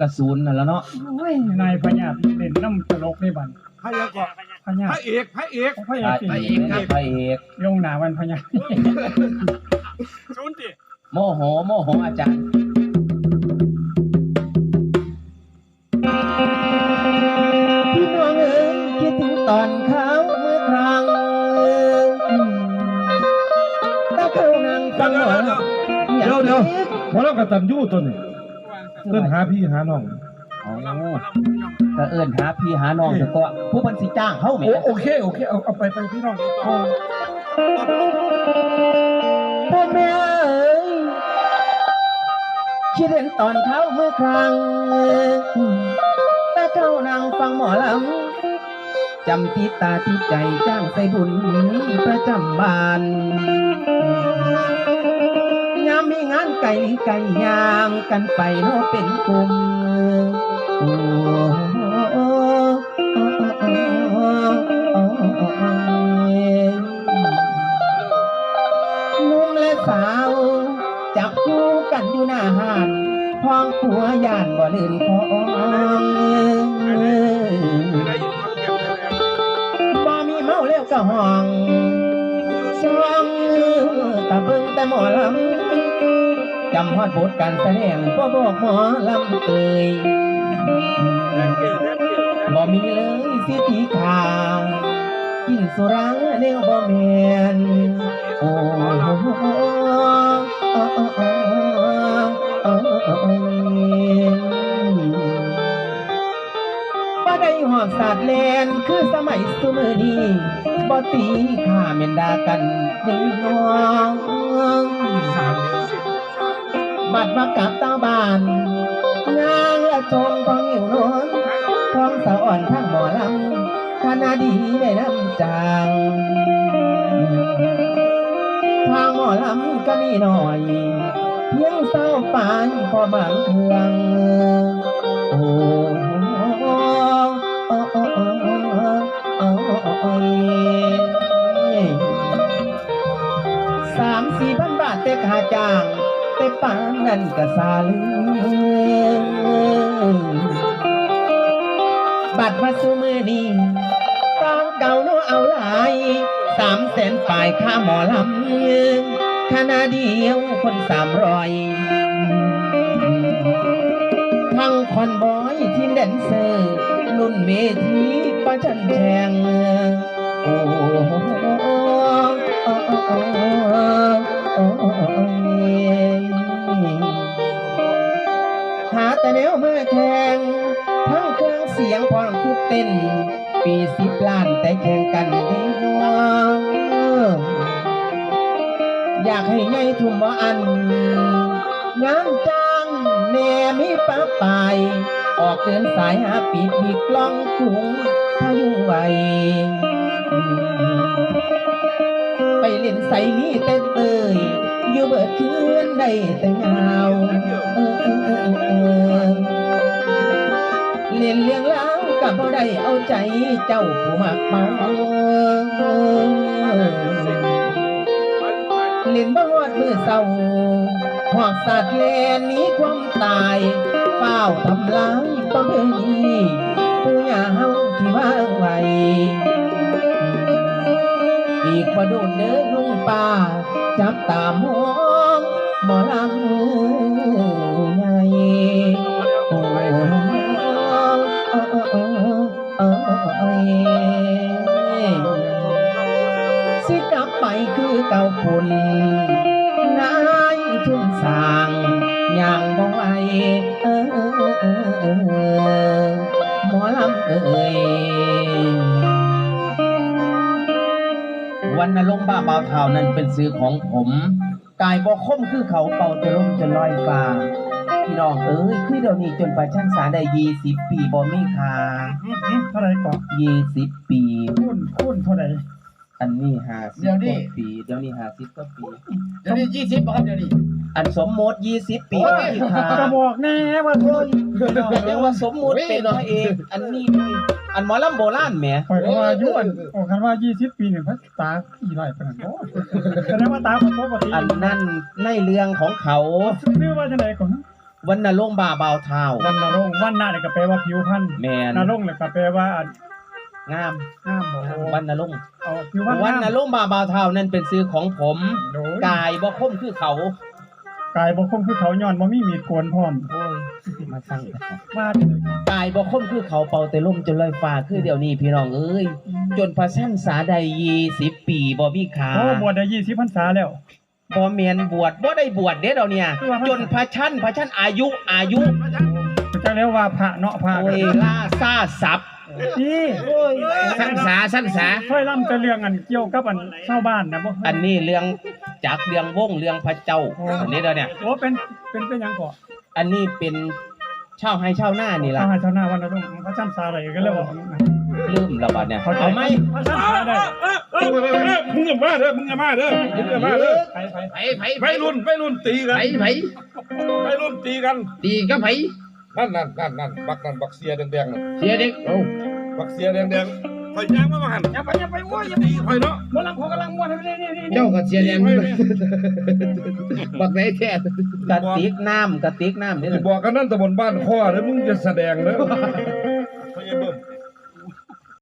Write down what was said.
กระสุนนั่นแหล้วเนาะโอ้ยนายพญาเล่นน้ำตลกนี่บันพระยากรพญาพระเอกพระเอกพญาพระเอกครับพระเอกลงหนาวันพญาศูนย์ติโมโหโมโหอาจารย์พี่น้องเอ้ยคิดถึงตอนเขาเมื่อครั้งตาเขานั่งฟังหมอลำเดี๋ยวเดี๋ยวพอเรากตันยูตัวนี้ เอิ้นหาพี่หาน้องโอ้ก็เอิ้นหาพี่หาน้องเถอะตัวผู้บันสิจ้างเขาแหม โอโอเคโอเคเอาเอาไปไปพี่น้องเอาพ่อแม่เอ้ยคิดเห็นตอนเขาเมื่อครั้งตาเขานั่งฟังหมอลำจำติดตาติดใจจ้างใส่บุญประจำบ้านยามมี งานไก่ไก่ย่างกันไปเนาเป็นกลุ่มโอ้โอ้หนุ่มและสาวจับคู่กันอยู่หน้าห้านพ้องผัวย่านบ่ลื่นคองบ่มีเมาเลี้ยวก็ห้องช่องตะเบิ่งแต่หมอลำำฮอดบทการแสดงบ่บอกหมอลำเอ่ยบ่มีเลยสิทธิขากินสุราแนวบ่แมนโอ้โหบ่ได้หอดสาดแลนคือสมัยซุมื้อนี้บ่ตีข้าแม่นดากันนี่น้อง บัดมากับตาบานนางละชมพองหิวนอนพองสะอ่อนทั้งหมอลำคณะดีได้น้ำจางทางหมอลำก็มีหน่อยเพียงเศร้าปานพอบางเครื่องโอ้อ้โอ้โอ้โอ้โอ้โอ้สามสี่พันบาทแต่ค่าจ้าง แต่ปานนั้นก็ซาลืมบัตรมาสู่มือนี้ตามเก่าโนเอาหลายสามแสนฝ่ายค่าหมอลำคณะเดียวคนสามร้อยทั้งคอนบอยทีมแดนเซอร์รุ่นเมทีประชันแข่งโอ้โอ้โอ้โอ้โอ้โอ้ หาแต่แนวมือแข่งทั้งเครื่องเสียงพร้อมทุกเต้น ปีสิบล้านแต่แข่งกันดีนัวอยากให้ไงทุ่มว่าอัน งานจ้างแนมีป้าปายออกเดินสายหาปีกมีกล้องถุงพายุไหวไปเล่นใส่นี่แต่เตยอยู่ เบิดคืนได้แต่เงาเออเออเออเออเล่นเลี้ยงล้างกับบ่ได้เอาใจเจ้าผู้มักเมาเล่นบ่ฮอดมือเศร้าหอกสัตว์แลนนี้ความตายเฝ้าทำลายประเพณีผู้ยาเฮาที่ว่างไว้อีกประโดนเดินลุงป่า จับตามองหมอลำใหญ่โอ้โอ้โอ้โอ้โอ้สิกลับไปคือเก่าคุณนายทุนสร้างอย่างบ่ไหวเออหมอลำเอ่ย วันนรงค์บ้าเบาเท่านั้นเป็นซื้อของผมกายบ่คมคือเขาเป่าจะล่มจะลอยฟ้าพี่น้องเอ้ยคือเดี๋ยวนี้จนไปชั้นศาลได้ยี่สิบปีบ่มีค่าเท่าไหรก่อนยี่สิบปี คุ้นคุ้นเท่าไหรอันนี้ห้าสิบเดี๋ยวนี้กว่าปี เดี๋ยวนี้ห้าสิบกว่าปี เดี๋ยวนี้ยี่สิบครับเดี๋ยวนี้ อันสมมติยี่สิบปีบ่มีค่ากระบอกแน่ว่าเฮ้ยเรียกว่าสมมุติเป็นพระเอกอันนี้อันหมอลำโบราณแหมข่อยก็ว่าอายุอันโอ้คันว่ายี่สิบปีเนี่ยพระตาอีไรปานนั้นโอ้แสดงว่าตาคนปกติอันนั้นในเรื่องของเขาชื่อว่าจังไดก่อนวันนรงค์บ่าเบาเท้าวันนรงค์วันนาเนี่ยก็แปลว่าผิวพรรณแมนนรงค์เนี่ยก็แปลว่าอันงามงามบ่วันนรงค์เอาผิวพรรณวันนงามรงค์บ่าเบาเท้านั่นเป็นซื้อของผมโดยกายบ่คมคือเขา กายบ่คงคือเขาย้อนบ่มีมีดโกนพร้อมโอ้ยมาสั่งว่าตายบ่คมคือเขาเป่าแต่ล่มจนลอยฟ้าคือเดี๋ยวนี้พี่น้องเอ้ยจนพระชั้นสาใดยี่สิบปีบ่มีขาโอ้บวชได้20พรรษาแล้ว บ่แม่นบวชบ่ได้บวชเด้เดี๋ยวเนี่ยคือว่าจนพระชั้นพระชั้นอายุอายุจะเรียกว่าพระเนาะพระโอ้ยล่าซ่าสับนี่โอ้ยสั้นสาสั้นสาค่อยล่ำแต่เรื่องอันเกี่ยวกับอันชาวบ้านนะบ่อันนี้เรื่อง จากเรื่องวงเรื่องพระเจ้าอันนี้เดี๋ยวเนี่ย โอ้เป็นเป็นเป็นหยังก่ออันนี้เป็นชาวไห้ชาวหน้านี่ชาล่ะวไร่ชาวนาวันนั้นพระจำสาอะไรก็เลยบอกลืมแล้วบัดเนี่ยเขาใจเอาไหมพระจำสาได้มึงอย่ามาเด้อมึงอย่ามาเด้อมึงอย่ามาเด้อไปไปไผไผไปรุ่นไปรุ่นตีกันไผไผไปรุ่นตีกันดีก็ไผนั่นนั่นนั่นนั่นบักนั่นบักเสียแดงๆนั่นเสียเด็กโอ้บักเสียแดงๆ คอยย่างมามาหันอย่าไปอย่าไปโอ้ยอย่าไปตีคอยเนาะบ่ลำเขากำลังม่วนให้นี่นี่นี่เจ้าก็เสียแดงบักไหนแท้กระติกน้ำกระติกน้ำนี่จะบอกกันนั่นตะบนบ้านข้อแล้วมึงจะแสดงเด้อเขาจะเบิ่ม